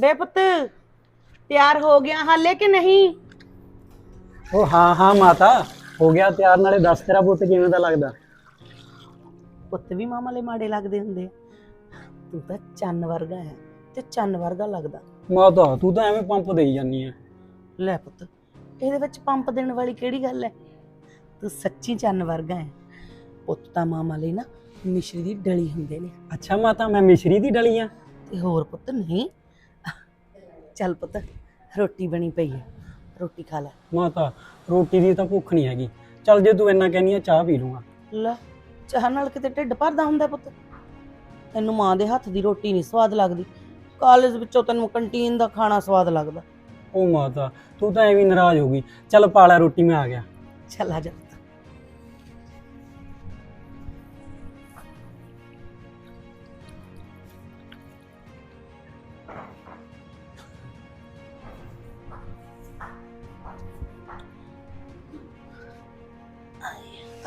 ਬੇ ਪੁੱਤ ਤਿਆਰ ਹੋ ਗਿਆ ਹਾਲੇ ਕਿ ਨਹੀਂ? ਉਹ ਹਾਂ ਹਾਂ ਮਾਤਾ ਹੋ ਗਿਆ ਤਿਆਰ ਨਾਲੇ ਦੱਸ ਤੇਰਾ ਪੁੱਤ ਕਿਵੇਂ ਦਾ ਲੱਗਦਾ? ਪੁੱਤ ਵੀ ਮਾਮਾ ਲਈ ਮਾੜੇ ਲੱਗਦੇ ਹੁੰਦੇ ਆ। ਤੂੰ ਤਾਂ ਚੰਨ ਵਰਗਾ ਹੈ ਤੇ ਚੰਨ ਵਰਗਾ ਲੱਗਦਾ। ਮਾਤਾ ਤੂੰ ਤਾਂ ਐਵੇਂ ਪੰਪ ਦੇਈ ਜਾਨੀ ਆ ਲੈ ਪੁੱਤ ਇਹਦੇ ਵਿੱਚ ਪੰਪ ਦੇਣ ਵਾਲੀ ਕਿਹੜੀ ਗੱਲ ਹੈ? ਤੂੰ ਸੱਚੀ ਚੰਨ ਵਰਗਾ ਹੈ। ਪੁੱਤ ਤਾਂ ਮਾਮਾ ਲਈ ਨਾ ਮਿਸ਼ਰੀ ਦੀ ਡਲੀ ਹੁੰਦੇ ਨੇ। ਅੱਛਾ ਮਾਤਾ ਮੈਂ ਮਿਸ਼ਰੀ ਦੀ ਡਲੀ ਆ। ਤੇ ਹੋਰ ਪੁੱਤ ਨਹੀਂ? ਚੱਲ ਪੁੱਤ ਰੋਟੀ ਬਣੀ ਪਈ ਹੈ ਰੋਟੀ ਖਾ ਲੈ। ਮਾਤਾ ਰੋਟੀ ਦੀ ਤਾਂ ਭੁੱਖ ਨਹੀਂ ਹੈਗੀ। ਚੱਲ ਜੇ ਤੂੰ ਇੰਨਾ ਕਹਿਨੀ ਆ ਚਾਹ ਪੀ ਲੂੰਗਾ। ਲੈ ਚਾਹ ਨਾਲ ਕਿਤੇ ਢਿੱਡ ਭਰਦਾ ਹੁੰਦਾ ਪੁੱਤ। ਤੈਨੂੰ ਮਾਂ ਦੇ ਹੱਥ ਦੀ ਰੋਟੀ ਨਹੀਂ ਸਵਾਦ ਲੱਗਦੀ। ਕਾਲਜ ਵਿੱਚੋਂ ਤੈਨੂੰ ਕੰਟੀਨ ਦਾ ਖਾਣਾ ਸਵਾਦ ਲੱਗਦਾ। ਉਹ ਮਾਤਾ ਤੂੰ ਤਾਂ ਐਵੇਂ ਨਾਰਾਜ਼ ਹੋ ਗਈ। ਚੱਲ ਪਾ ਲੈ ਰੋਟੀ ਮੈਂ ਆ ਗਿਆ। ਚੱਲ ਆ ਜਾ।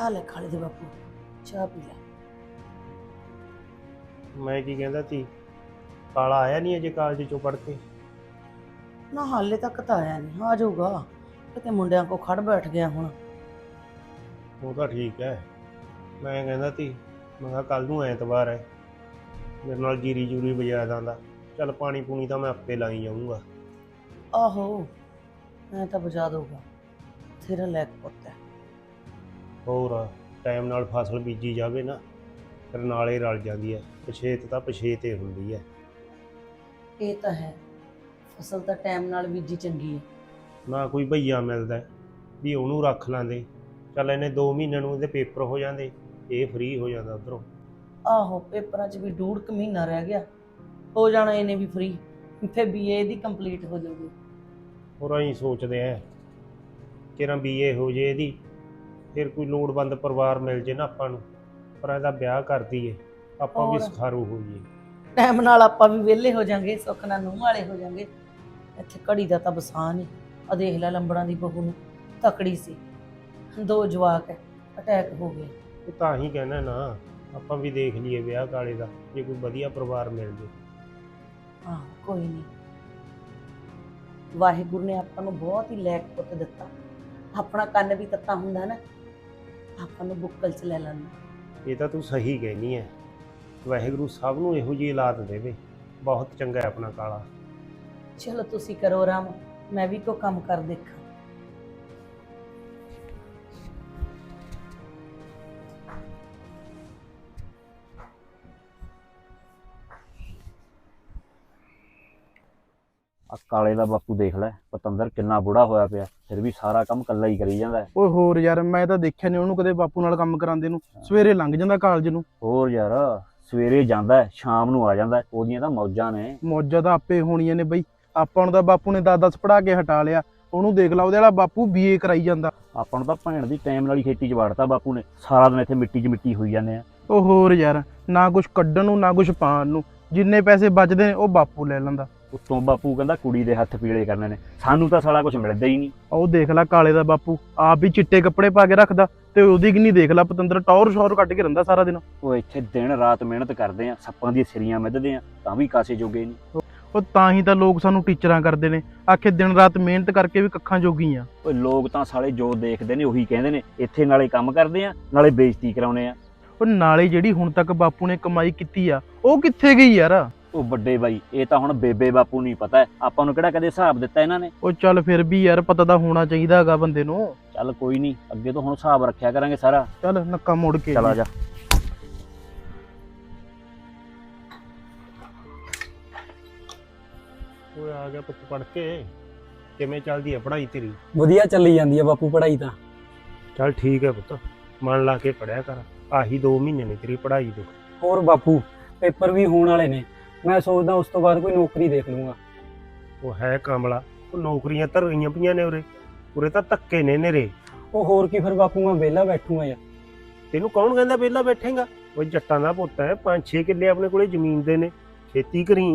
ਆ ਲੈ ਖਾਲੇ ਦੇ ਬਾਪੂ ਚਾਹ ਪੀ ਲੈ। ਮੈਂ ਕੀ ਕਹਿੰਦਾ ਸੀ ਕਾਲਾ ਆਇਆ ਨਹੀਂ ਅਜੇ ਕਾਲਜ ਚੋਂ ਪੜ ਕੇ? ਨਾ ਹਾਲੇ ਤੱਕ ਤਾਂ ਆਇਆ ਨਹੀਂ ਆ ਜਾਊਗਾ। ਕਿਤੇ ਮੁੰਡਿਆਂ ਕੋ ਖੜ ਬੈਠ ਗਿਆ ਹੁਣ। ਉਹ ਤਾਂ ਠੀਕ ਹੈ। ਮੈਂ ਕਹਿੰਦਾ ਸੀ ਮੈਂ ਕਿਹਾ ਕੱਲ ਨੂੰ ਐਤਵਾਰ ਹੈ। ਮੇਰੇ ਨਾਲ ਜੀਰੀ ਜੂਰੀ ਵਜਾ ਦਾਂਦਾ ਚੱਲ ਪਾਣੀ ਪੂਣੀ ਤਾਂ ਮੈਂ ਆਪੇ ਲਾਈ ਜਾਊਂਗਾ। ਆਹੋ ਮੈਂ ਤਾਂ ਬਜਾ ਦਊਗਾ। ਤੇਰਾ ਲੈਕ ਪੁੱਤ। ਹੋਰ ਟਾਈਮ ਨਾਲ ਫਸਲ ਬੀਜੀ ਜਾਵੇ ਨਾ ਫਿਰ ਨਾਲੇ ਰਲ ਜਾਂਦੀ ਹੈ। ਪਛੇਤ ਤਾਂ ਪਛੇਤੇ ਹੁੰਦੀ ਹੈ। ਇਹ ਤਾਂ ਹੈ। ਫਸਲ ਤਾਂ ਟਾਈਮ ਨਾਲ ਬੀਜੀ ਚੰਗੀ ਹੈ। ਨਾ ਕੋਈ ਭਈਆ ਮਿਲਦਾ ਹੈ ਵੀ ਉਹਨੂੰ ਰੱਖ ਲਾਂਦੇ ਚੱਲ ਇਹਨੇ 2 ਮਹੀਨਿਆਂ ਨੂੰ ਇਹਦੇ ਪੇਪਰ ਹੋ ਜਾਂਦੇ ਇਹ ਫ੍ਰੀ ਹੋ ਜਾਂਦਾ ਉਧਰੋਂ। ਆਹੋ ਪੇਪਰਾਂ 'ਚ ਵੀ ਕੁ ਮਹੀਨਾ ਰਹਿ ਗਿਆ। ਹੋ ਜਾਣਾ ਇਹਨੇ ਵੀ ਫ੍ਰੀ ਫਿਰ ਬੀਏ ਦੀ ਕੰਪਲੀਟ ਹੋ ਜਾਊਗੀ। ਹੋਰ ਅਸੀਂ ਸੋਚਦੇ ਆ ਕਿਰਾਂ ਬੀਏ ਹੋ ਜੇ ਇਹਦੀ। ਫਿਰ ਕੋਈ ਲੋੜਵੰਦ ਪਰਿਵਾਰ ਮਿਲ ਜੇ ਨਾ ਆਪਾਂ ਨੂੰ ਪਰ ਇਹਦਾ ਵਿਆਹ ਕਰ ਦਈਏ ਆਪਾਂ ਵੀ ਹੋਰ। ਸਖਾਰੂ ਹੋਈਏ ਟਾਈਮ ਨਾਲ ਆਪਾਂ ਵੀ ਵਿਹਲੇ ਹੋ ਜਾਾਂਗੇ ਸੁੱਖ ਨਾਲ ਨੂੰਹ ਵਾਲੇ ਹੋ ਜਾਾਂਗੇ। ਇੱਥੇ ਘੜੀ ਦਾ ਤਾਂ ਬਸਾਨ ਹੈ ਆ ਦੇਖ ਲੈ ਲੰਬੜਾਂ ਦੀ ਬਹੂ ਨੂੰ ਤਕੜੀ ਸੀ। ਦੋ ਜਵਾਕ ਹੈ ਅਟੈਕ ਹੋ ਗਿਆ ਉਹ ਤਾਂ ਹੀ ਕਹਿਣਾ ਨਾ ਆਪਾਂ ਵੀ ਦੇਖ ਲਈਏ ਵਿਆਹ ਕਾਲੇ ਦਾ ਜੇ ਕੋਈ ਵਧੀਆ ਪਰਿਵਾਰ ਮਿਲ ਜੇ। ਆਹ ਕੋਈ ਨਹੀਂ। ਵਾਹਿਗੁਰੂ ਨੇ ਆਪਾਂ ਨੂੰ ਬਹੁਤ ਹੀ ਲੈਕ ਪੁੱਤ ਦਿੱਤਾ। ਆਪਣਾ ਕੰਨ ਵੀ ਤੱਤਾ ਹੁੰਦਾ ਨਾ ਆਪਾਂ ਨੂੰ ਬੁੱਕਲ ਚ ਲੈ ਲੈਂਦਾ। ਇਹ ਤਾਂ ਤੂੰ ਸਹੀ ਕਹਿਨੀ ਹੈ ਵਾਹਿਗੁਰੂ ਸਭ ਨੂੰ ਇਹੋ ਜਿਹੀ ਔਲਾਦ ਦੇਵੇ। ਬਹੁਤ ਚੰਗਾ ਹੈ ਆਪਣਾ ਕਾਲਾ। ਚਲੋ ਤੁਸੀਂ ਕਰੋ ਆਰਾਮ। ਮੈਂ ਵੀ ਕੋ ਕੰਮ ਕਰ ਦੇਖਾਂ। ਆ ਕਾਲੇ ਦਾ ਬਾਪੂ ਦੇਖ ਲੈ ਪਤੰਦਰ ਕਿੰਨਾ ਬੁੜਾ ਹੋਇਆ ਪਿਆ ਫਿਰ ਵੀ ਸਾਰਾ ਕੰਮ ਕੱਲਾ ਹੀ ਕਰੀ ਜਾਂਦਾ ਹੈ। ਓਏ ਹੋਰ ਯਾਰ ਮੈਂ ਤਾਂ ਦੇਖਿਆ ਨਹੀਂ ਉਹਨੂੰ ਕਦੇ ਬਾਪੂ ਨਾਲ ਕੰਮ ਕਰਾਉਂਦੇ ਨੂੰ ਸਵੇਰੇ ਲੰਘ ਜਾਂਦਾ ਕਾਲਜ ਨੂੰ। ਹੋਰ ਯਾਰ ਸਵੇਰੇ ਜਾਂਦਾ ਹੈ, ਸ਼ਾਮ ਨੂੰ ਆ ਜਾਂਦਾ ਹੈ। ਉਹਦੀਆਂ ਤਾਂ ਮੌਜਾਂ ਨੇ। ਮੌਜਾਂ ਤਾਂ ਆਪੇ ਹੋਣੀਆਂ ਨੇ ਬਈ ਆਪਾਂ ਨੂੰ ਤਾਂ ਬਾਪੂ ਨੇ 10-10 ਪੜਾ ਕੇ ਹਟਾ ਲਿਆ ਉਹਨੂੰ ਦੇਖ ਲਾ ਉਹਦੇ ਵਾਲਾ ਬਾਪੂ ਬੀਏ ਕਰਾਈ ਜਾਂਦਾ। ਆਪਾਂ ਨੂੰ ਤਾਂ ਭੈਣ ਦੀ ਟਾਈਮ ਨਾਲ ਹੀ ਖੇਤੀ 'ਚ ਵੜਤਾ ਬਾਪੂ ਨੇ ਸਾਰਾ ਦਿਨ ਇੱਥੇ ਮਿੱਟੀ 'ਚ ਮਿੱਟੀ ਹੋਈ ਜਾਂਦੇ ਆ। ਉਹ ਹੋਰ ਯਾਰ ਨਾ ਕੁਝ ਕੱਢਣ ਨੂੰ ਨਾ ਕੁਝ ਪਾਣ ਨੂੰ ਜਿੰਨੇ ਪੈਸੇ ਬਚਦੇ ਨੇ ਉਹ ਬਾਪੂ ਲੈ ਲੈਂਦਾ। ਉੱਤੋਂ ਬਾਪੂ ਕਹਿੰਦਾ ਕੁੜੀ ਦੇ ਹੱਥ ਪੀਲੇ ਕਰਨੇ ਨੇ। ਸਾਨੂੰ ਤਾਂ ਸਾਲਾ ਕੁਝ ਮਿਲਦਾ ਹੀ ਨਹੀਂ। ਉਹ ਦੇਖ ਲੈ ਕਾਲੇ ਦਾ ਬਾਪੂ ਆਪ ਵੀ ਚਿੱਟੇ ਕੱਪੜੇ ਪਾ ਕੇ ਰੱਖਦਾ ਤੇ ਉਹਦੀ ਕਿੰਨੀ ਦੇਖ ਲੈ ਪਤੰਦਰ ਟੌਰ ਸ਼ੌਰ ਕੱਢ ਕੇ ਰਹਿੰਦਾ ਸਾਰਾ ਦਿਨ। ਉਹ ਇੱਥੇ ਦਿਨ ਰਾਤ ਮਿਹਨਤ ਕਰਦੇ ਆ ਸੱਪਾਂ ਦੀਆਂ ਸਿਰੀਆਂ ਮਿੱਧਦੇ ਆ ਤਾਂ ਵੀ ਕਾਸੇ ਜੋਗੇ ਨਹੀਂ। ਉਹ ਤਾਂ ਹੀ ਤਾਂ ਲੋਕ ਸਾਨੂੰ ਟੀਚਰਾਂ ਕਰਦੇ ਨੇ ਆਖੇ ਦਿਨ ਰਾਤ ਮਿਹਨਤ ਕਰਕੇ ਵੀ ਕੱਖਾਂ ਜੋਗੀ ਆ। ਓਏ ਲੋਕ ਤਾਂ ਸਾਲੇ ਜੋ ਦੇਖਦੇ ਨੇ ਉਹੀ ਕਹਿੰਦੇ ਨੇ ਇੱਥੇ ਨਾਲੇ ਕੰਮ ਕਰਦੇ ਆ ਨਾਲੇ ਬੇਇੱਜ਼ਤੀ ਕਰਾਉਨੇ ਆ। ਉਹ ਨਾਲੇ ਜਿਹੜੀ ਹੁਣ ਤੱਕ ਬਾਪੂ ਨੇ ਕਮਾਈ ਕੀਤੀ ਆ ਉਹ ਕਿੱਥੇ ਗਈ ਯਾਰ? ਉਹ ਵੱਡੇ ਬਾਈ ਇਹ ਤਾਂ ਹੁਣ ਬੇਬੇ ਬਾਪੂ ਨੂੰ ਹੀ ਪਤਾ ਹੈ। ਆਪਾਂ ਨੂੰ ਕਿਹੜਾ ਕਦੇ ਹਿਸਾਬ ਦਿੱਤਾ ਇਹਨਾਂ ਨੇ? ਉਹ ਚੱਲ ਫਿਰ ਵੀ ਯਾਰ ਪਤਾ ਤਾਂ ਹੋਣਾ ਚਾਹੀਦਾ ਹੈਗਾ ਬੰਦੇ ਨੂੰ। ਚੱਲ ਕੋਈ ਨਹੀਂ ਅੱਗੇ ਤੋਂ ਹੁਣ ਹਿਸਾਬ ਰੱਖਿਆ ਕਰਾਂਗੇ ਸਾਰਾ। ਚੱਲ ਨੱਕਾ ਮੁੜ ਕੇ ਚਲ ਆ ਜਾ। ਓਏ ਆ ਗਿਆ ਪੁੱਤ ਪੜ ਕੇ। ਕਿਵੇਂ ਚੱਲਦੀ ਹੈ ਪੜ੍ਹਾਈ ਤੇਰੀ? ਵਧੀਆ ਚੱਲੀ ਜਾਂਦੀ ਆ ਬਾਪੂ ਪੜ੍ਹਾਈ ਤਾਂ। ਚੱਲ ਠੀਕ ਹੈ ਪੁੱਤ ਮਨ ਲਾ ਕੇ ਪੜਿਆ ਕਰ। ਆਹੀ 2 ਮਹੀਨੇ ਨੇ ਤੇਰੀ ਪੜ੍ਹਾਈ ਦੇ। ਹੋਰ ਬਾਪੂ ਪੇਪਰ ਵੀ ਹੋਣ ਵਾਲੇ ਨੇ। ਮੈਂ ਸੋਚਦਾ ਉਸ ਤੋਂ ਬਾਅਦ ਕੋਈ ਨੌਕਰੀ ਦੇਖ ਲੂੰਗਾ ਉਹ ਹੈ ਕਮਲਾ ਉਹ ਨੌਕਰੀਆਂ ਧਰ ਗਈਆਂ ਪਈਆਂ ਨੇ ਉਰੇ। ਉਰੇ ਤਾਂ ਧੱਕੇ ਨੇ ਨੇਰੇ। ਉਹ ਹੋਰ ਕੀ ਫਿਰ ਬਾਪੂ ਮੈਂ ਵਿਹਲਾ ਬੈਠੂਗਾ ਯਾਰ। ਤੈਨੂੰ ਕੌਣ ਕਹਿੰਦਾ ਵਿਹਲਾ ਬੈਠੇਗਾ? ਉਹ ਜੱਟਾਂ ਦਾ ਪੁੱਤ ਹੈ 5-6 ਕਿੱਲੇ ਆਪਣੇ ਕੋਲੇ ਜ਼ਮੀਨ ਦੇ ਨੇ। ਖੇਤੀ ਕਰੀ।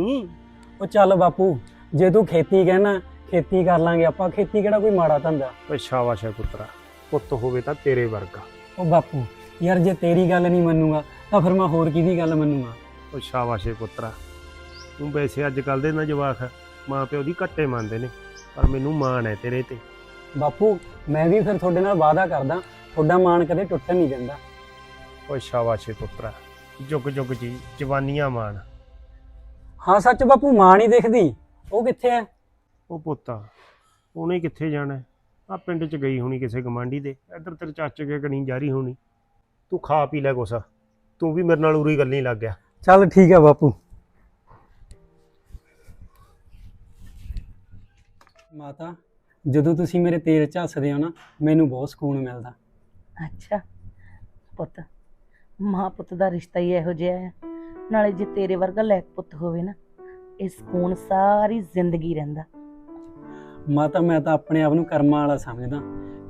ਉਹ ਚੱਲ ਬਾਪੂ ਜੇ ਤੂੰ ਖੇਤੀ ਕਹਿਣਾ ਖੇਤੀ ਕਰ ਲਾਂਗੇ ਆਪਾਂ। ਖੇਤੀ ਕਿਹੜਾ ਕੋਈ ਮਾੜਾ ਧੰਦਾ? ਓਏ ਸ਼ਾਬਾਸ਼ ਹੈ ਪੁੱਤਰਾ ਪੁੱਤ ਹੋਵੇ ਤਾਂ ਤੇਰੇ ਵਰਗਾ। ਉਹ ਬਾਪੂ ਯਾਰ ਜੇ ਤੇਰੀ ਗੱਲ ਨਹੀਂ ਮੰਨੂਗਾ ਤਾਂ ਫਿਰ ਮੈਂ ਹੋਰ ਕਿਹਦੀ ਗੱਲ ਮੰਨੂਗਾ? ਉਹ ਸ਼ਾਬਾਸ਼ ਹੈ ਪੁੱਤਰਾ। ਤੂੰ ਵੈਸੇ ਅੱਜ ਕੱਲ ਦੇ ਨਾ ਜਵਾਕ ਮਾਂ ਪਿਓ ਦੀ ਘੱਟੇ ਮੰਨਦੇ ਨੇ ਪਰ ਮੈਨੂੰ ਮਾਣ ਹੈ ਤੇਰੇ ਤੇ। ਬਾਪੂ ਮੈਂ ਵੀ ਫਿਰ ਤੁਹਾਡੇ ਨਾਲ ਵਾਅਦਾ ਕਰਦਾ ਤੁਹਾਡਾ ਮਾਣ ਕਦੇ ਟੁੱਟਣ ਨਹੀਂ ਦਿੰਦਾ ਓਏ ਸ਼ਾਬਾਸ਼ੇ ਪੁੱਤਰਾ ਜੁਗ ਜੁਗ ਜੀ ਜਵਾਨੀਆਂ ਮਾਣ। ਹਾਂ ਸੱਚ ਬਾਪੂ ਮਾਂ ਨਹੀਂ ਦਿਖਦੀ ਉਹ ਕਿੱਥੇ ਹੈ? ਉਹ ਪੁੱਤਾ ਉਹਨੇ ਕਿੱਥੇ ਜਾਣਾ ਆ ਪਿੰਡ ਚ ਗਈ ਹੋਣੀ ਕਿਸੇ ਗਮਾਂਡੀ ਦੇ ਇੱਧਰ ਤੇਰੇ ਚਾਚੇ ਕੇ ਕਣੀ ਜਾਰੀ ਹੋਣੀ। ਤੂੰ ਖਾ ਪੀ ਲੈ ਕੁਛ ਤੂੰ ਵੀ ਮੇਰੇ ਨਾਲ ਉਰੀ ਗੱਲ ਨਹੀਂ ਲੱਗ ਗਿਆ। ਚੱਲ ਠੀਕ ਹੈ ਬਾਪੂ। ਮਾਤਾ ਜਦੋਂ ਤੁਸੀਂ ਮੇਰੇ ਤੇਲ ਝੱਸਦੇ ਹੋ ਨਾ ਮੈਨੂੰ ਬਹੁਤ ਸਕੂਨ ਮਿਲਦਾ। ਅੱਛਾ। ਪੁੱਤ ਮਾਂ ਪੁੱਤ ਦਾ ਰਿਸ਼ਤਾ ਹੀ ਇਹੋ ਜਿਹਾ ਹੈ। ਨਾਲੇ ਜੇ ਤੇਰੇ ਵਰਗਾ ਲੈਕ ਪੁੱਤ ਹੋਵੇ ਨਾ ਇਹ ਸਕੂਨ ਸਾਰੀ ਜ਼ਿੰਦਗੀ ਰਹਿੰਦਾ। ਮਾਤਾ ਮੈਂ ਤਾਂ ਆਪਣੇ ਆਪ ਨੂੰ ਕਰਮਾਂ ਵਾਲਾ ਸਮਝਦਾ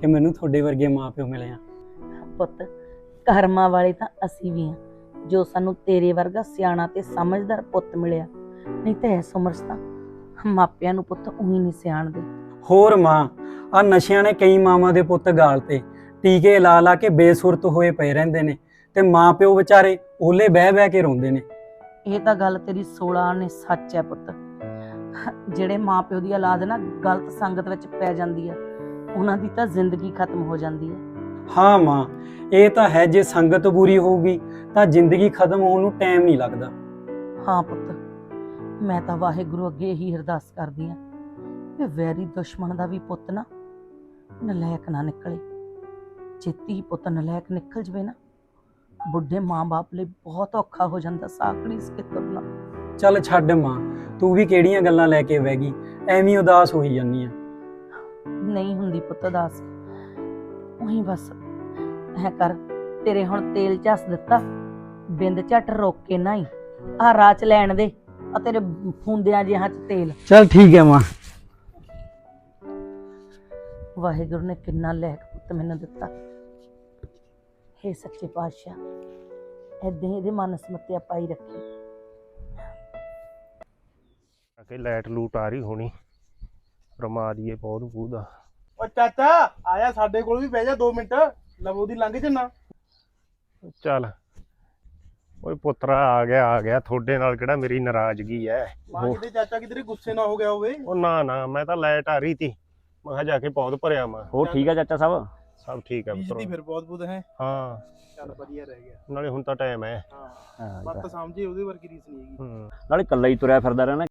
ਕਿ ਮੈਨੂੰ ਤੁਹਾਡੇ ਵਰਗੇ ਮਾਪਿਓ ਮਿਲੇ ਆ। ਪੁੱਤ ਕਰਮਾਂ ਵਾਲੇ ਤਾਂ ਅਸੀਂ ਵੀ ਹਾਂ ਜੋ ਸਾਨੂੰ ਤੇਰੇ ਵਰਗਾ ਸਿਆਣਾ ਤੇ ਸਮਝਦਾਰ ਪੁੱਤ ਮਿਲਿਆ ਨਹੀਂ ਤਾਂ ਇਸ ਉਮਰ 'ਚ ਤਾਂ ਮਾਪਿਆਂ ਨੂੰ ਪੁੱਤ ਉਹੀ ਨਹੀਂ ਸਿਆਣਦੇ। ਹੋਰ ਮਾਂ ਆ ਨਸ਼ਿਆਂ ਨੇ ਕਈ ਮਾਵਾਂ ਦੇ ਪੁੱਤ ਗਾਲਤੇ ਟੀਕੇ ਲਾ ਲਾ ਕੇ ਬੇਸੁਰਤ ਹੋਏ ਪਏ ਰਹਿੰਦੇ ਨੇ ਤੇ ਮਾਂ ਪਿਓ ਵਿਚਾਰੇ ਓਲੇ ਬਹਿ ਬਹਿ ਕੇ ਰੋਂਦੇ ਨੇ। ਇਹ ਤਾਂ ਗੱਲ ਤੇਰੀ 16 ਨੇ ਸੱਚ ਹੈ ਪੁੱਤ। ਜਿਹੜੇ ਮਾਪਿਓ ਦੀ ਔਲਾਦ ਨਾ ਗਲਤ ਸੰਗਤ ਵਿੱਚ ਪੈ ਜਾਂਦੀ ਆ ਉਹਨਾਂ ਦੀ ਤਾਂ ਜ਼ਿੰਦਗੀ ਖਤਮ ਹੋ ਜਾਂਦੀ ਹੈ ਹਾਂ ਮਾਂ ਇਹ ਤਾਂ ਹੈ ਜੇ ਸੰਗਤ ਬੁਰੀ ਹੋਊਗੀ ਤਾਂ ਜ਼ਿੰਦਗੀ ਖਤਮ ਹੋਣ ਨੂੰ ਟਾਈਮ ਨਹੀਂ ਲੱਗਦਾ। ਹਾਂ ਪੁੱਤ। ਮੈਂ ਤਾਂ ਵਾਹਿਗੁਰੂ ਅੱਗੇ ਇਹੀ ਅਰਦਾਸ ਕਰਦੀ ਆ ਕਿ ਵੈਰੀ ਦੁਸ਼ਮਣ ਦਾ ਵੀ ਪੁੱਤ ਨਾ ਨਲਾਇਕ ਨਾ ਨਿਕਲੇ। ਚੇਤੀ ਪੁੱਤ ਨਲਾਇਕ ਨਿਕਲ ਜਵੇ ਨਾ ਬੁੱਢੇ ਮਾਂ-ਬਾਪ ਲਈ ਬਹੁਤ ਔਖਾ ਹੋ ਜਾਂਦਾ ਸਾਖੜੀ ਸਕੇ ਤੁਰਨਾ ਚੱਲ ਛੱਡ ਮਾਂ ਤੂੰ ਵੀ ਕਿਹੜੀਆਂ ਗੱਲਾਂ ਲੈ ਕੇ ਬਹਿ ਗਈ? ਐਵੇਂ ਹੀ ਉਦਾਸ ਹੋਈ ਜਾਂਦੀ ਆ। ਨਹੀਂ ਹੁੰਦੀ ਪੁੱਤ ਦਾਸ ਉਹੀ ਬਸ ਐ ਕਰ ਤੇਰੇ ਹੁਣ ਤੇਲ ਝੱਸ ਦਿੱਤਾ ਬਿੰਦ ਝੱਟ ਰੋਕ ਕੇ ਨਾ ਹੀ ਆ ਰਾਚ ਲੈਣ ਦੇ। ਆ ਤੇਰੇ ਫੁੰਦਿਆਂ ਜਿਹਾਂ ਚ ਤੇਲ। ਚੱਲ ਠੀਕ ਹੈ ਮਾਂ। ਵਾਹਿਗੁਰੂ ਨੇ ਕਿੰਨਾ ਲੈਕ ਪੁੱਤ ਮੈਨੂੰ ਦਿੱਤਾ। ਹੇ ਸੱਚੇ ਪਾਤਸ਼ਾਹ ਹੀ ਇਹਦੇ ਮਨ ਸਮੱਤਿਆ ਪਾਈ ਰੱਖੀ। ਕਿ ਲਾਈਟ ਲੂਟ ਆ ਰਹੀ ਹੋਣੀ। ਰਮਾ ਦੀਏ ਬਹੁਤ ਬੂਦਾ ਓ ਚਾਚਾ ਆਇਆ ਸਾਡੇ ਕੋਲ ਵੀ ਬਹਿ ਜਾ 2 ਮਿੰਟ। ਲਵੋ ਦੀ ਲੰਘ ਜੰਨਾ। ਚੱਲ। ਓਏ ਪੁੱਤਰਾ ਆ ਗਿਆ ਆ ਗਿਆ। ਤੁਹਾਡੇ ਨਾਲ ਕਿਹੜਾ ਮੇਰੀ ਨਾਰਾਜ਼ਗੀ ਐ? ਮਾਂ ਕਿਤੇ ਚਾਚਾ ਕਿਤੇ ਗੁੱਸੇ ਨਾ ਹੋ ਗਿਆ ਹੋਵੇ? ਉਹ ਨਾ ਨਾ ਮੈਂ ਤਾਂ ਲਾਈਟ ਆ ਰਹੀ ਤੀ ਮੈਂ ਕਿਹਾ ਜਾ ਕੇ ਪੌਦ ਭਰਿਆ ਮੈਂ। ਹੋਰ ਠੀਕ ਆ ਚਾਚਾ ਸਾਹਿਬ ਸਭ ਠੀਕ ਬੀਜਦੀ ਪੁੱਤਰ। ਫਿਰ ਬਹੁਤ ਬੁੱਧ ਹੈ? ਹਾਂ। ਚੱਲ ਵਧੀਆ ਰਹਿ ਗਿਆ। ਨਾਲੇ ਹੁਣ ਤਾਂ ਟਾਈਮ ਹੈ। ਹਾਂ ਹਾਂ, ਬਾਤ ਤਾਂ ਸਮਝੇ ਉਹਦੇ ਵਰਗੀ ਰੀਸ ਨਹੀਂ ਹੈਗੀ। ਹੂੰ। ਨਾਲੇ ਇਕੱਲਾ ਹੀ ਤੁਰਿਆ ਫਿਰਦਾ ਰਹਿਣਾ।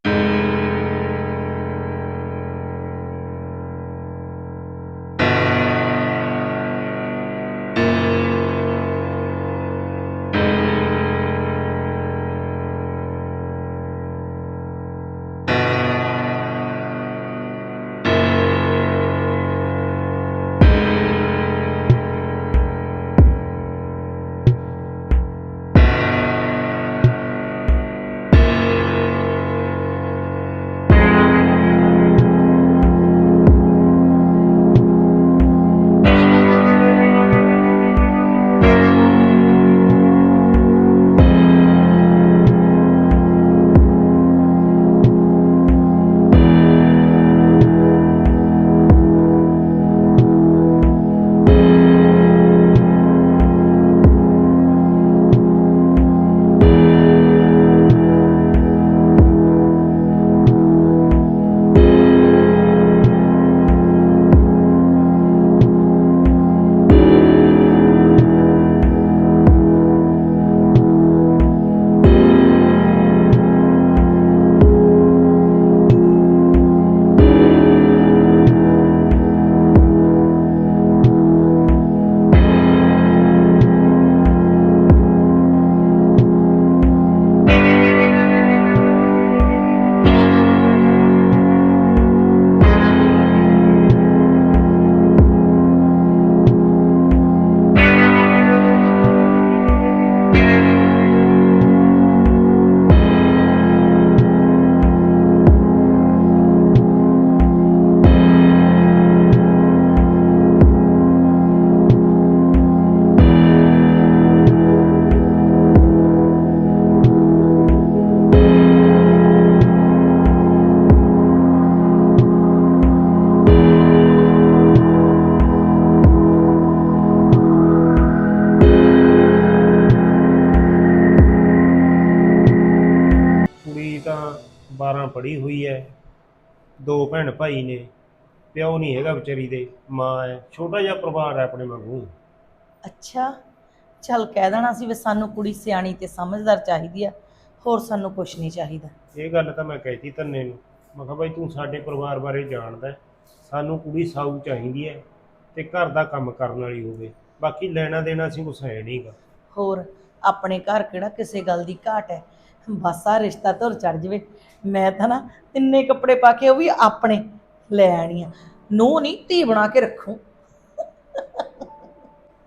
ਕੁੜੀ ਤਾਂ 12 ਪੜ੍ਹੀ ਹੋਈ ਐ ਦੋ ਭੈਣ ਭਾਈ ਨੇ ਪਿਓ ਨਹੀਂ ਹੈਗਾ ਵਿਚਾਰੀ ਦੇ ਮਾਂ ਹੈ ਛੋਟਾ ਜਿਹਾ ਪਰਿਵਾਰ ਹੈ ਆਪਣੇ ਵਾਂਗੂ। ਅੱਛਾ ਚੱਲ ਕਹਿ ਦੇਣਾ ਸੀ ਵੀ ਸਾਨੂੰ ਕੁੜੀ ਸਿਆਣੀ ਤੇ ਸਮਝਦਾਰ ਚਾਹੀਦੀ ਆ ਹੋਰ ਸਾਨੂੰ ਕੁਝ ਨਹੀਂ ਚਾਹੀਦਾ। ਇਹ ਗੱਲ ਤਾਂ ਮੈਂ ਕਹਿਤੀ ਤੰਨੇ ਨੂੰ। ਮੈਂ ਕਿਹਾ ਬਾਈ ਤੂੰ ਸਾਡੇ ਪਰਿਵਾਰ ਬਾਰੇ ਜਾਣਦਾ ਹੈ। ਸਾਨੂੰ ਕੁੜੀ ਸਾਊ ਚਾਹੀਦੀ ਹੈ ਤੇ ਘਰ ਦਾ ਕੰਮ ਕਰਨ ਵਾਲੀ ਹੋਵੇ। ਬਾਕੀ ਲੈਣਾ ਦੇਣਾ ਸੀ ਕੁਛ ਹੈ ਨਹੀਂਗਾ ਹੋਰ ਆਪਣੇ ਘਰ ਕਿਹੜਾ ਕਿਸੇ ਗੱਲ ਦੀ ਘਾਟ ਹੈ? ਬਸ ਆ ਰਿਸ਼ਤਾ ਧੁਰ ਚੜ ਜਵੇ। ਮੈਂ ਤਾਂ ਨਾ ਤਿੰਨੇ ਕੱਪੜੇ ਪਾ ਕੇ ਉਹ ਵੀ ਆਪਣੇ ਲੈ ਆਣੀ ਆ। ਨੂੰ ਨਹੀਂ ਧੀ ਬਣਾ ਕੇ ਰੱਖੂ।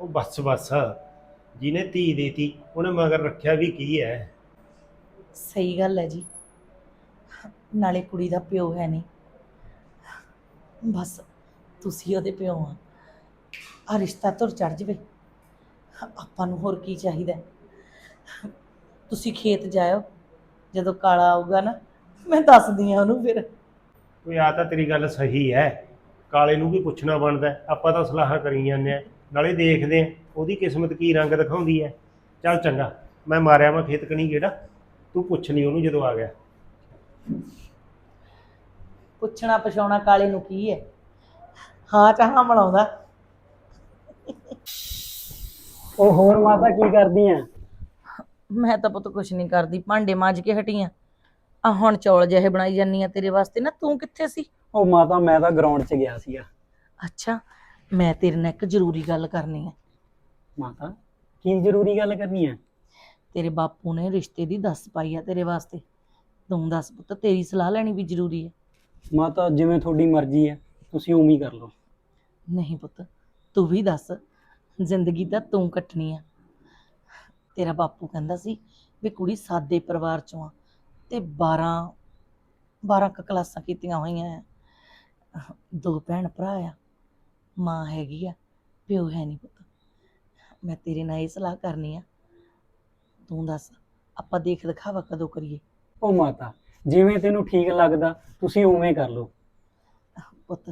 ਉਹ ਬੱਸ ਬੱਸ। ਜਿਹਨੇ ਧੀ ਦੇਤੀ ਉਹਨੇ ਮਗਰ ਰੱਖਿਆ ਵੀ ਕੀ ਹੈ ਸਹੀ ਗੱਲ ਹੈ ਜੀ। ਨਾਲੇ ਕੁੜੀ ਦਾ ਪਿਓ ਹੈ ਨਹੀਂ। ਬਸ ਤੁਸੀਂ ਉਹਦੇ ਪਿਓ ਆ। ਆ ਰਿਸ਼ਤਾ ਧੁਰ ਚੜ ਜਵੇ। ਆਪਾਂ ਨੂੰ ਹੋਰ ਕੀ ਚਾਹੀਦਾ? ਤੁਸੀਂ ਖੇਤ ਜਾਇਓ ਜਦੋਂ ਕਾਲਾ ਆਊਗਾ ਨਾ ਮੈਂ ਦੱਸਦੀ ਆ ਉਹਨੂੰ ਫਿਰ। ਕੋਈ ਆ ਤਾਂ ਤੇਰੀ ਗੱਲ ਸਹੀ ਹੈ। ਕਾਲੇ ਨੂੰ ਵੀ ਪੁੱਛਣਾ ਬਣਦਾ ਹੈ। ਆਪਾਂ ਤਾਂ ਸਲਾਹਾਂ ਕਰੀ ਜਾਂਦੇ ਆ ਨਾਲੇ ਦੇਖਦੇ ਆ ਉਹਦੀ ਕਿਸਮਤ ਕੀ ਰੰਗ ਦਿਖਾਉਂਦੀ ਹੈ। ਚੱਲ ਚੰਗਾ ਮੈਂ ਮਾਰਿਆ ਮੈਂ ਖੇਤ ਕਣੀ ਗੇੜਾ। ਤੂੰ ਪੁੱਛ ਲਈ ਉਹਨੂੰ ਜਦੋਂ ਆ ਗਿਆ। ਪੁੱਛਣਾ ਪਛਾਉਣਾ ਕਾਲੇ ਨੂੰ ਕੀ ਹੈ? ਹਾਂ ਚਾਹਾਂ ਮਲਾਉਂਦਾ ਉਹ ਹੋਰ ਮਾਤਾ ਕੀ ਕਰਦੀ ਆ ਮੈਂ ਤਾਂ ਪੁੱਤ ਕੁਛ ਨਹੀਂ ਕਰਦੀ ਭਾਂਡੇ ਮਾਂਜ ਕੇ ਹਟੀ ਆ। ਆ ਹੁਣ ਚੌਲ ਜਿਹੇ ਬਣਾਈ ਜਾਨੀ ਆ ਤੇਰੇ ਵਾਸਤੇ ਨਾ ਤੂੰ ਕਿੱਥੇ ਸੀ? ਉਹ ਮਾਤਾ ਮੈਂ ਤਾਂ ਗਰਾਊਂਡ 'ਚ ਗਿਆ ਸੀਗਾ। ਅੱਛਾ ਮੈਂ ਤੇਰੇ ਨਾਲ ਇੱਕ ਜ਼ਰੂਰੀ ਗੱਲ ਕਰਨੀ ਹੈ ਮਾਤਾ ਕੀ ਜ਼ਰੂਰੀ ਗੱਲ ਕਰਨੀ ਆ? ਤੇਰੇ ਬਾਪੂ ਨੇ ਰਿਸ਼ਤੇ ਦੀ ਦੱਸ ਪਾਈ ਆ ਤੇਰੇ ਵਾਸਤੇ। ਤੂੰ ਦੱਸ ਪੁੱਤ ਤੇਰੀ ਸਲਾਹ ਲੈਣੀ ਵੀ ਜ਼ਰੂਰੀ ਹੈ ਮਾਤਾ ਜਿਵੇਂ ਤੁਹਾਡੀ ਮਰਜ਼ੀ ਹੈ ਤੁਸੀਂ ਉਵੇਂ ਹੀ ਕਰ ਲਓ। ਨਹੀਂ ਪੁੱਤ ਤੂੰ ਵੀ ਦੱਸ ਜ਼ਿੰਦਗੀ ਤਾਂ ਤੂੰ ਕੱਟਣੀ ਆ। ਤੇਰਾ ਬਾਪੂ ਕਹਿੰਦਾ ਸੀ ਵੀ ਕੁੜੀ ਸਾਦੇ ਪਰਿਵਾਰ ਚੋਂ ਆ ਤੇ 12 12 ਕ ਕਲਾਸਾਂ ਕੀਤੀਆਂ ਹੋਈਆਂ ਆ। ਦੋ ਭੈਣ ਭਰਾ ਆ ਮਾਂ ਹੈਗੀ ਆ ਪਿਓ ਹੈ ਨਹੀਂ ਪੁੱਤ। ਮੈਂ ਤੇਰੇ ਨਾਲ ਇਹ ਸਲਾਹ ਕਰਨੀ ਆ। ਤੂੰ ਦੱਸ ਆਪਾਂ ਦੇਖ ਦਿਖਾਵਾ ਕਦੋਂ ਕਰੀਏ। ਉਹ ਮਾਤਾ ਜਿਵੇਂ ਤੈਨੂੰ ਠੀਕ ਲੱਗਦਾ ਤੁਸੀਂ ਉਵੇਂ ਕਰ ਲਓ। ਪੁੱਤ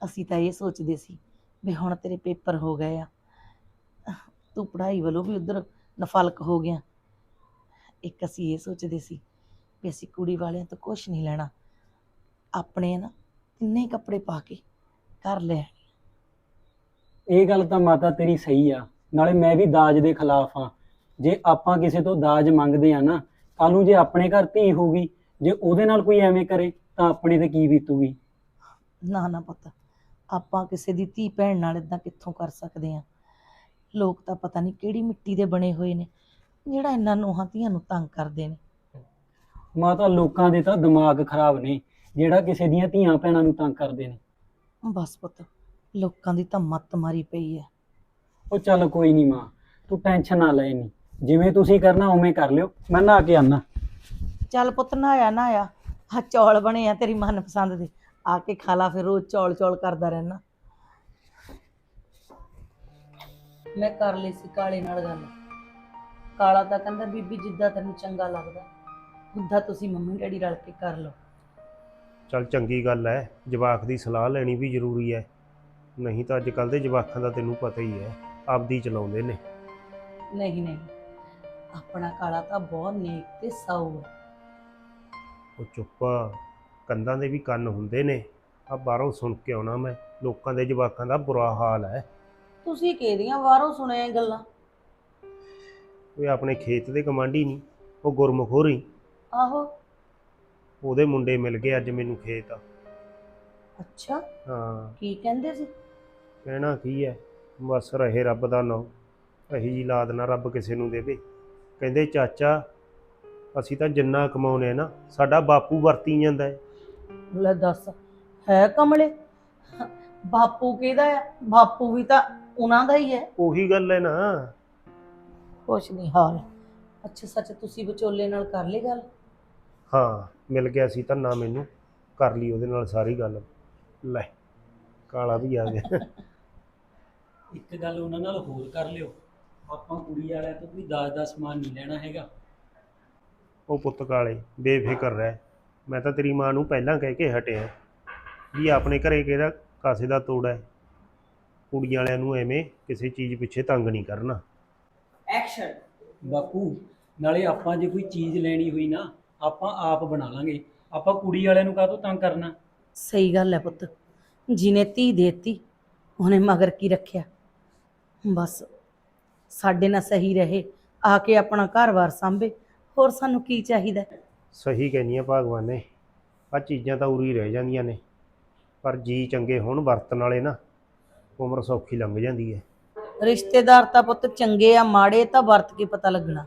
ਅਸੀਂ ਤਾਂ ਇਹ ਸੋਚਦੇ ਸੀ ਵੀ ਹੁਣ ਤੇਰੇ ਪੇਪਰ ਹੋ ਗਏ ਆ। ਤੂੰ ਪੜ੍ਹਾਈ ਵੱਲੋਂ ਵੀ ਉਧਰ ਨਫਲਕ ਹੋ ਗਿਆ। ਇੱਕ ਅਸੀਂ ਇਹ ਸੋਚਦੇ ਸੀ ਵੀ ਅਸੀਂ ਕੁੜੀ ਵਾਲਿਆਂ ਤੋਂ ਕੁਝ ਨਹੀਂ ਲੈਣਾ। ਆਪਣੇ ਨਾ ਤਿੰਨੇ ਕੱਪੜੇ ਪਾ ਕੇ ਕਰ ਲੈ ਇਹ ਗੱਲ ਤਾਂ ਮਾਤਾ ਤੇਰੀ ਸਹੀ ਆ। ਨਾਲੇ ਮੈਂ ਵੀ ਦਾਜ ਦੇ ਖਿਲਾਫ ਆ। ਜੇ ਆਪਾਂ ਕਿਸੇ ਤੋਂ ਦਾਜ ਮੰਗਦੇ ਆ ਨਾ ਕੱਲ ਨੂੰ ਜੇ ਆਪਣੇ ਘਰ ਧੀ ਹੋਊਗੀ ਜੇ ਉਹਦੇ ਨਾਲ ਕੋਈ ਐਵੇਂ ਕਰੇ ਤਾਂ ਆਪਣੇ ਤੇ ਕੀ ਬੀਤੂਗੀ? ਨਾ ਨਾ ਪੁੱਤ। ਆਪਾਂ ਕਿਸੇ ਦੀ ਧੀ ਭੈਣ ਨਾਲ ਇਦਾਂ ਕਿੱਥੋਂ ਕਰ ਸਕਦੇ ਆ? ਲੋਕ ਤਾਂ ਪਤਾ ਨਹੀਂ ਕਿਹੜੀ ਮਿੱਟੀ ਦੇ ਬਣੇ ਹੋਏ ਨੇ ਜਿਹੜਾ ਇਹਨਾਂ ਨੂੰਹਾਂ ਧੀਆਂ ਨੂੰ ਤੰਗ ਕਰਦੇ ਨੇ। ਮਾਤਾ ਲੋਕਾਂ ਦੇ ਤਾਂ ਦਿਮਾਗ ਖਰਾਬ ਨੇ ਜਿਹੜਾ ਕਿਸੇ ਦੀਆਂ ਧੀਆਂ ਭੈਣਾਂ ਨੂੰ ਤੰਗ ਕਰਦੇ ਨੇ। ਬਸ ਪੁੱਤ ਲੋਕਾਂ ਦੀ ਤਾਂ ਮੱਤ ਮਾਰੀ ਪਈ ਹੈ ਉਹ ਚੱਲ ਕੋਈ ਨਹੀਂ ਮਾਂ ਤੂੰ ਟੈਨਸ਼ਨ ਨਾ ਲੈ ਨੀ ਜਿਵੇਂ ਤੁਸੀਂ ਕਰਨਾ ਉਵੇਂ ਕਰ ਲਿਓ। ਮੈਂ ਨਹਾ ਕੇ ਆਨਾ। ਚੱਲ ਪੁੱਤ ਨਹਾਇਆ ਨਹਾਇਆ। ਆ ਚੌਲ ਬਣੇ ਆ ਤੇਰੀ ਮਨਪਸੰਦ ਦੇ। ਆ ਕੇ ਖਾ ਲਾ ਫਿਰ ਰੋਜ਼ ਚੌਲ ਚੌਲ ਕਰਦਾ ਰਹਿਣਾ ਮੈਂ ਕਰ ਲਈ ਸੀ ਕਾਲੇ ਨਾਲ ਗੱਲ। ਕਾਲਾ ਤਾਂ ਕਹਿੰਦਾ ਬੀਬੀ ਜਿੱਦਾਂ ਤੈਨੂੰ ਚੰਗਾ ਲੱਗਦਾ। ਉਦਾਂ ਤੁਸੀਂ ਮੰਮੀ ਡੈਡੀ ਰਲ ਕੇ ਕਰ ਲਓ। ਚੱਲ ਚੰਗੀ ਗੱਲ ਹੈ ਜਵਾਕ ਦੀ ਸਲਾਹ ਲੈਣੀ ਵੀ ਜ਼ਰੂਰੀ ਹੈ ਨਹੀਂ ਤਾਂ ਅੱਜ ਕੱਲ ਦੇ ਜਵਾਕਾਂ ਦਾ ਤੈਨੂੰ ਪਤਾ ਹੀ ਹੈ ਆਪਦੀ ਚਲਾਉਂਦੇ ਨੇ। ਨਹੀਂ ਨਹੀਂ। ਆਪਣਾ ਕਾਲਾ ਤਾਂ ਬਹੁਤ ਨੇਕ ਤੇ ਸਾਊ ਹੈ ਉਹ ਚੁੱਪ ਕੰਧਾਂ ਦੇ ਵੀ ਕੰਨ ਹੁੰਦੇ ਨੇ। ਆ ਬਾਹਰੋਂ ਸੁਣ ਕੇ ਆਉਣਾ ਮੈਂ ਲੋਕਾਂ ਦੇ ਜਵਾਕਾਂ ਦਾ ਬੁਰਾ ਹਾਲ ਹੈ ਤੁਸੀਂ ਕਿਹਦੀਆਂ ਬਾਹਰੋਂ ਸੁਣਿਆ ਇਹ ਗੱਲਾਂ? ਉਹ ਆਪਣੇ ਖੇਤ ਦੇ ਕਮਾਂਡੀ ਨਹੀਂ ਉਹ ਗੁਰਮੁਖ ਹੋਰੀ ਆਹੋ। ਉਹਦੇ ਮੁੰਡੇ ਮਿਲ ਗਏ ਅੱਜ ਮੈਨੂੰ ਖੇਤ। ਅੱਛਾ। ਹਾਂ। ਕੀ ਕਹਿੰਦੇ ਸੀ? ਕਹਿਣਾ ਕੀ ਹੈ? ਬਸ ਰਹੇ ਰੱਬ ਦਾ ਨਾਮ। ਇਹੀ ਜੀ ਲਾਦ ਨਾ ਰੱਬ ਕਿਸੇ ਨੂੰ ਦੇਵੇ। ਕਹਿੰਦੇ ਚਾਚਾ ਅਸੀਂ ਤਾਂ ਜਿੰਨਾ ਕਮਾਉਨੇ ਆ ਨਾ ਸਾਡਾ ਬਾਪੂ ਵਰਤੀ ਜਾਂਦਾ ਹੈ। ਲੈ ਦੱਸ ਹੈ ਕਮਲੇ? ਬਾਪੂ ਕਿਹਦਾ ਆ ਬਾਪੂ ਵੀ ਤਾਂ ਉਹਨਾਂ ਦਾ ਹੀ ਹੈ। ਉਹੀ ਗੱਲ ਹੈ ਨਾ। ਕੁਛ ਨਹੀਂ ਹਾਲ। ਅੱਛਾ ਸੱਚ ਤੁਸੀਂ ਵਿਚੋਲੇ ਨਾਲ ਕਰ ਲਈ ਗੱਲ? ਹਾਂ ਮਿਲ ਗਿਆ ਸੀ ਧੰਨਾ ਮੈਨੂੰ। ਕਰ ਲਈ ਉਹਦੇ ਨਾਲ ਸਾਰੀ ਗੱਲ। ਲੈ ਕਾਲਾ ਵੀ ਆ ਗਿਆ। ਇੱਕ ਗੱਲ ਉਹਨਾਂ ਨਾਲ ਹੋਰ ਕਰ ਲਿਓ। ਆਪਾਂ ਕੁੜੀ ਵਾਲਿਆਂ ਤੋਂ ਕੋਈ ਦਾਜ ਦਾ ਸਮਾਨ ਨਹੀਂ ਲੈਣਾ ਹੈਗਾ। ਉਹ ਪੁੱਤ ਕਾਲੇ ਬੇਫਿਕਰ ਰਹਿ। ਮੈਂ ਤਾਂ ਤੇਰੀ ਮਾਂ ਨੂੰ ਪਹਿਲਾਂ ਕਹਿ ਕੇ ਹਟਿਆ। ਵੀ ਆਪਣੇ ਘਰੇ ਕਿਹੜਾ ਕਾਸੇ ਦਾ ਤੋੜਾ ਹੈ? ਕੁੜੀਆਂ ਵਾਲਿਆਂ ਨੂੰ ਐਵੇਂ ਕਿਸੇ ਚੀਜ਼ ਪਿੱਛੇ ਤੰਗ ਨਹੀਂ ਕਰਨਾ। ਐਕਸ਼ਨ ਬਾਪੂ ਨਾਲੇ ਆਪਾਂ ਜੇ ਕੋਈ ਚੀਜ਼ ਲੈਣੀ ਹੋਈ ਨਾ ਆਪਾਂ ਆਪ ਬਣਾ ਲਾਂਗੇ। ਆਪਾਂ ਕੁੜੀ ਵਾਲਿਆਂ ਨੂੰ ਕਾਹਤੋਂ ਤੰਗ ਕਰਨਾ? ਸਹੀ ਗੱਲ ਹੈ ਪੁੱਤ। ਜਿਹਨੇ ਧੀ ਦੇਤੀ ਉਹਨੇ ਮਗਰ ਕੀ ਰੱਖਿਆ? ਬਸ ਸਾਡੇ ਨਾਲ ਸਹੀ ਰਹੇ ਆ ਕੇ ਆਪਣਾ ਘਰ-ਬਾਰ ਸੰਭੇ। ਹੋਰ ਸਾਨੂੰ ਕੀ ਚਾਹੀਦਾ? ਸਹੀ ਕਹਿੰਦੀ ਆ ਭਗਵਾਨ ਨੇ। ਆ ਚੀਜ਼ਾਂ ਤਾਂ ਉਰੀ ਰਹਿ ਜਾਂਦੀਆਂ ਨੇ। ਪਰ ਜੀ ਚੰਗੇ ਹੋਣ ਵਰਤਣ ਵਾਲੇ ਨਾ। ਉਮਰ ਸੌਖੀ ਲੰਘ ਜਾਂਦੀ ਹੈ। ਰਿਸ਼ਤੇਦਾਰ ਤਾਂ ਪੁੱਤ ਚੰਗੇ ਆ ਮਾੜੇ ਤਾਂ ਵਰਤ ਕੇ ਪਤਾ ਲੱਗਣਾ।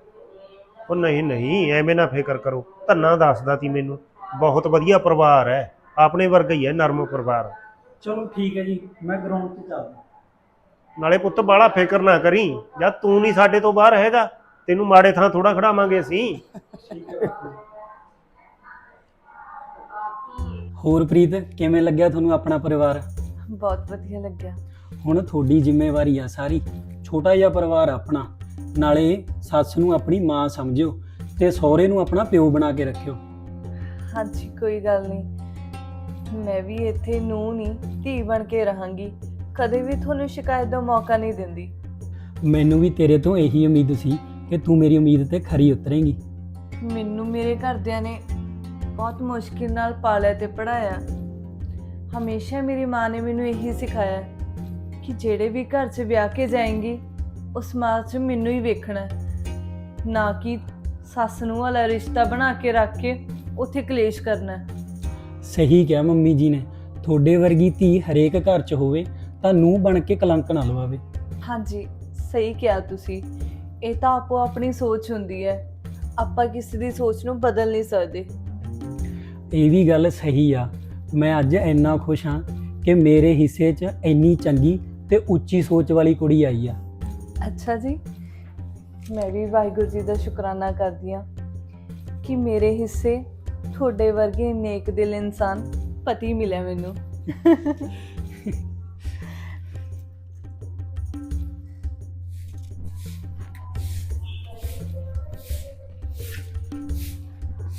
ਉਹ ਨਹੀਂ ਨਹੀਂ ਐਵੇਂ ਨਾ ਫਿਕਰ ਕਰੋ। ਧੰਨਾ ਦੱਸਦਾ ਤੀ ਮੈਨੂੰ। ਬਹੁਤ ਵਧੀਆ ਪਰਿਵਾਰ ਹੈ। ਆਪਣੇ ਵਰਗਾ ਹੀ ਹੈ ਨਰਮ ਪਰਿਵਾਰ। ਚਲੋ ਠੀਕ ਹੈ ਜੀ ਮੈਂ ਗਰਾਊਂਡ ਤੇ ਚੱਲਦਾ। ਨਾਲੇ ਪੁੱਤ ਬਾਹਲਾ ਫਿਕਰ ਨਾ ਕਰੀ। ਜਦ ਤੂੰ ਨਹੀਂ ਸਾਡੇ ਤੋਂ ਬਾਹਰ ਹੈਗਾ ਤੈਨੂੰ ਮਾੜੇ ਥਾਂ ਥੋੜਾ ਖੜਾਵਾਂਗੇ ਅਸੀਂ। ਹੋਰ ਪ੍ਰੀਤ ਕਿਵੇਂ ਲੱਗਿਆ ਤੁਹਾਨੂੰ ਆਪਣਾ ਪਰਿਵਾਰ? ਬਹੁਤ ਵਧੀਆ ਲੱਗਿਆ। ਹੁਣ ਤੁਹਾਡੀ ਜ਼ਿੰਮੇਵਾਰੀ ਆ ਸਾਰੀ। ਛੋਟਾ ਜਿਹਾ ਪਰਿਵਾਰ ਆ ਆਪਣਾ। ਨਾਲੇ ਸੱਸ ਨੂੰ ਆਪਣੀ ਮਾਂ ਸਮਝਿਓ ਤੇ ਸਹੁਰੇ ਨੂੰ ਆਪਣਾ ਪਿਓ ਬਣਾ ਕੇ ਰੱਖਿਓ। ਹਾਂਜੀ ਕੋਈ ਗੱਲ ਨਹੀਂ। ਮੈਂ ਵੀ ਇੱਥੇ ਨੂੰ ਨਹੀਂ ਧੀ ਬਣ ਕੇ ਰਹਾਂਗੀ। ਕਦੇ ਵੀ ਤੁਹਾਨੂੰ ਸ਼ਿਕਾਇਤ ਦਾ ਮੌਕਾ ਨਹੀਂ ਦਿੰਦੀ। ਮੈਨੂੰ ਵੀ ਤੇਰੇ ਤੋਂ ਇਹੀ ਉਮੀਦ ਸੀ ਕਿ ਤੂੰ ਮੇਰੀ ਉਮੀਦ ਤੇ ਖਰੀ ਉਤਰੇਂਗੀ। ਮੈਨੂੰ ਮੇਰੇ ਘਰਦਿਆਂ ਨੇ ਬਹੁਤ ਮੁਸ਼ਕਿਲ ਨਾਲ ਪਾਲਿਆ ਤੇ ਪੜਾਇਆ ਹਮੇਸ਼ਾ ਮੇਰੀ ਮਾਂ ਨੇ ਮੈਨੂੰ ਇਹੀ ਸਿਖਾਇਆ। ਕਿ ਜਿਹੜੇ ਵੀ ਘਰ 'ਚ ਵਿਆਹ ਕੇ ਜਾਏਂਗੀ ਉਸ ਸਮਾਜ 'ਚ ਮੈਨੂੰ ਹੀ ਵੇਖਣਾ ਹੈ। ਨਾ ਕਿ ਸੱਸ ਨੂੰ ਵਾਲਾ ਰਿਸ਼ਤਾ ਬਣਾ ਕੇ ਰੱਖ ਕੇ ਉੱਥੇ ਕਲੇਸ਼ ਕਰਨਾ ਹੈ। ਸਹੀ ਕਿਹਾ ਮੰਮੀ ਜੀ ਨੇ। ਤੁਹਾਡੇ ਵਰਗੀ ਧੀ ਹਰੇਕ ਘਰ 'ਚ ਹੋਵੇ ਤਾਂ ਨੂੰ ਬਣ ਕੇ ਕਲੰਕ ਨਾ ਲਵਾਵੇ। ਹਾਂਜੀ ਸਹੀ ਕਿਹਾ ਤੁਸੀਂ। ਇਹ ਤਾਂ ਆਪੋ ਆਪਣੀ ਸੋਚ ਹੁੰਦੀ ਹੈ। ਆਪਾਂ ਕਿਸੇ ਦੀ ਸੋਚ ਨੂੰ ਬਦਲ ਨਹੀਂ ਸਕਦੇ। ਇਹ ਵੀ ਗੱਲ ਸਹੀ ਆ। ਮੈਂ ਅੱਜ ਇੰਨਾ ਖੁਸ਼ ਹਾਂ ਕਿ ਮੇਰੇ ਹਿੱਸੇ 'ਚ ਇੰਨੀ ਚੰਗੀ ਤੇ ਉੱਚੀ ਸੋਚ ਵਾਲੀ ਕੁੜੀ ਆਈ ਆ। ਅੱਛਾ ਜੀ ਮੈਂ ਵੀ ਵਾਹਿਗੁਰੂ ਜੀ ਦਾ ਸ਼ੁਕਰਾਨਾ ਕਰਦੀ ਹਾਂ ਕਿ ਮੇਰੇ ਹਿੱਸੇ ਤੁਹਾਡੇ ਵਰਗੇ ਨੇਕ ਦਿਲ ਇਨਸਾਨ ਪਤੀ ਮਿਲਿਆ ਮੈਨੂੰ।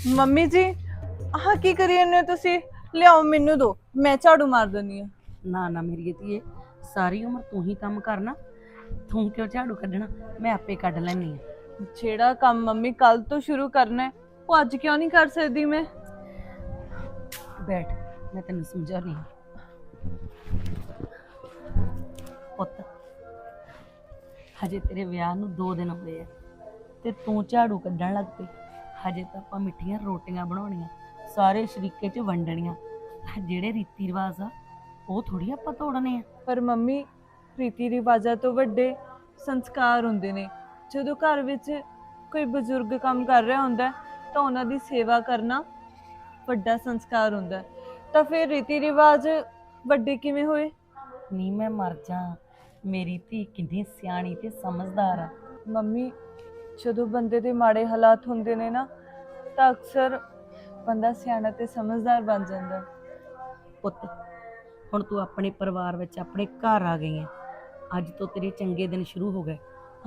ਮੰਮੀ ਜੀ ਆਹ ਕੀ ਕਰੀ ਜਾਂਦੇ ਹੋ ਤੁਸੀਂ? ਲਿਆਓ ਮੈਨੂੰ ਦੋ ਮੈਂ ਝਾੜੂ ਮਾਰ ਦਿੰਦੀ ਹਾਂ। ਨਾ ਨਾ ਮੇਰੀ ਧੀਏ ਸਾਰੀ ਉਮਰ ਤੂੰ ਹੀ ਕੰਮ ਕਰਨਾ ਤੂੰ ਕਿਉਂ ਝਾੜੂ ਕੱਢਣਾ? ਮੈਂ ਆਪੇ ਕੱਢ ਲੈਣੀ ਆ ਜਿਹੜਾ ਕੰਮ ਮੰਮੀ ਕੱਲ ਤੋਂ ਸ਼ੁਰੂ ਕਰਨਾ ਹੈ ਉਹ ਅੱਜ ਕਿਉਂ ਨਹੀਂ ਕਰ ਸਕਦੀ ਮੈਂ? ਬੈਠ ਮੈਂ ਤੈਨੂੰ ਸਮਝਾਉਣੀ ਆ ਪੁੱਤ ਹਜੇ ਤੇਰੇ ਵਿਆਹ ਨੂੰ 2 ਦਿਨ ਹੋਏ ਆ ਤੇ ਤੂੰ ਝਾੜੂ ਕੱਢਣ ਲੱਗ ਪਈ। ਹਜੇ ਤਾਂ ਆਪਾਂ ਮਿੱਠੀਆਂ ਰੋਟੀਆਂ ਬਣਾਉਣੀਆਂ ਸਾਰੇ ਸ਼ਰੀਕੇ 'ਚ ਵੰਡਣੀਆਂ। ਆਹ ਜਿਹੜੇ ਰੀਤੀ ਰਿਵਾਜ ਆ ਉਹ ਥੋੜੀ ਆਪਾਂ ਤੋੜਨੇ ਆ। ਪਰ ਮੰਮੀ ਰੀਤੀ ਰਿਵਾਜਾਂ ਤੋਂ ਵੱਡੇ ਸੰਸਕਾਰ ਹੁੰਦੇ ਨੇ। ਜਦੋਂ ਘਰ ਵਿੱਚ ਕੋਈ ਬਜ਼ੁਰਗ ਕੰਮ ਕਰ ਰਿਹਾ ਹੁੰਦਾ ਹੈ, ਤਾਂ ਉਹਨਾਂ ਦੀ ਸੇਵਾ ਕਰਨਾ ਵੱਡਾ ਸੰਸਕਾਰ ਹੁੰਦਾ। ਹੈ। ਤਾਂ ਫਿਰ ਰੀਤੀ ਰਿਵਾਜ ਵੱਡੇ ਕਿਵੇਂ ਹੋਏ? ਨਹੀਂ ਮੈਂ ਮਰ ਜਾ ਮੇਰੀ ਧੀ ਕਿੰਨੀ ਸਿਆਣੀ ਤੇ ਸਮਝਦਾਰ ਆ। ਮੰਮੀ ਜਦੋਂ ਬੰਦੇ ਦੇ ਮਾੜੇ ਹਾਲਾਤ ਹੁੰਦੇ ਨੇ ਨਾ ਤਾਂ ਅਕਸਰ ਬੰਦਾ ਸਿਆਣਾ ਤੇ ਸਮਝਦਾਰ ਬਣ ਜਾਂਦਾ। ਹੈ। ਪੁੱਤ ਹੁਣ ਤੂੰ ਆਪਣੇ ਪਰਿਵਾਰ ਵਿੱਚ ਆਪਣੇ ਘਰ ਆ ਗਈ ਹੈ ਅੱਜ ਤੋਂ ਤੇਰੇ ਚੰਗੇ ਦਿਨ ਸ਼ੁਰੂ ਹੋ ਗਏ।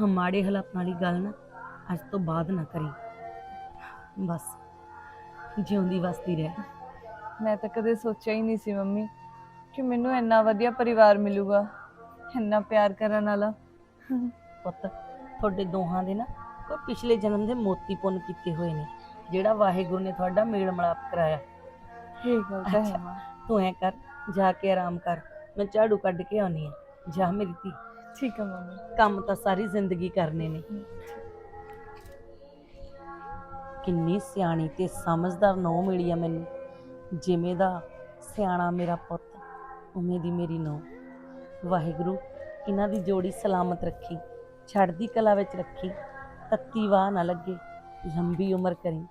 ਆ ਮਾੜੇ ਹਾਲਾਤਾਂ ਵਾਲੀ ਗੱਲ ਨਾ ਅੱਜ ਤੋਂ ਬਾਅਦ ਨਾ ਕਰੀ। ਬਸ ਜਿਉਂਦੀ ਵਸਦੀ ਰਹਿ। ਮੈਂ ਤਾਂ ਕਦੇ ਸੋਚਿਆ ਹੀ ਨਹੀਂ ਸੀ ਮੰਮੀ ਕਿ ਮੈਨੂੰ ਇੰਨਾ ਵਧੀਆ ਪਰਿਵਾਰ ਮਿਲੂਗਾ ਇੰਨਾ ਪਿਆਰ ਕਰਨ ਵਾਲਾ। ਪੁੱਤ ਤੁਹਾਡੇ ਦੋਹਾਂ ਦੇ ਨਾ ਕੋਈ ਪਿਛਲੇ ਜਨਮ ਦੇ ਮੋਤੀ ਪੁੰਨ ਕੀਤੇ ਹੋਏ ਨੇ ਜਿਹੜਾ ਵਾਹਿਗੁਰੂ ਨੇ ਤੁਹਾਡਾ ਮੇਲ ਮਿਲਾਪ ਕਰਾਇਆ ਤਾਂ ਹੈ। ਮਾਂ। ਤੂੰ ਐ ਕਰ ਜਾ ਕੇ ਆਰਾਮ ਕਰ ਮੈਂ ਝਾੜੂ ਕੱਢ ਕੇ ਆਉਣੀ ਆ ਜਾ ਮੇਰੀ ਧੀ। ਠੀਕ ਹੈ ਮੰਮੀ। ਕੰਮ ਤਾਂ ਸਾਰੀ ਜ਼ਿੰਦਗੀ ਕਰਨੇ ਨੇ। ਕਿੰਨੀ ਸਿਆਣੀ ਤੇ ਸਮਝਦਾਰ ਨੌ ਮਿਲੀ ਆ ਮੈਨੂੰ। ਜਿਵੇਂ ਦਾ ਸਿਆਣਾ ਮੇਰਾ ਪੁੱਤ ਉਵੇਂ ਦੀ ਮੇਰੀ ਨੌ ਵਾਹਿਗੁਰੂ ਇਹਨਾਂ ਦੀ ਜੋੜੀ ਸਲਾਮਤ ਰੱਖੀ। ਛੜਦੀ ਕਲਾ ਵਿੱਚ ਰੱਖੀ। ਤੱਤੀ ਵਾਹ ਨਾ ਲੱਗੇ। ਲੰਬੀ ਉਮਰ ਕਰੀ।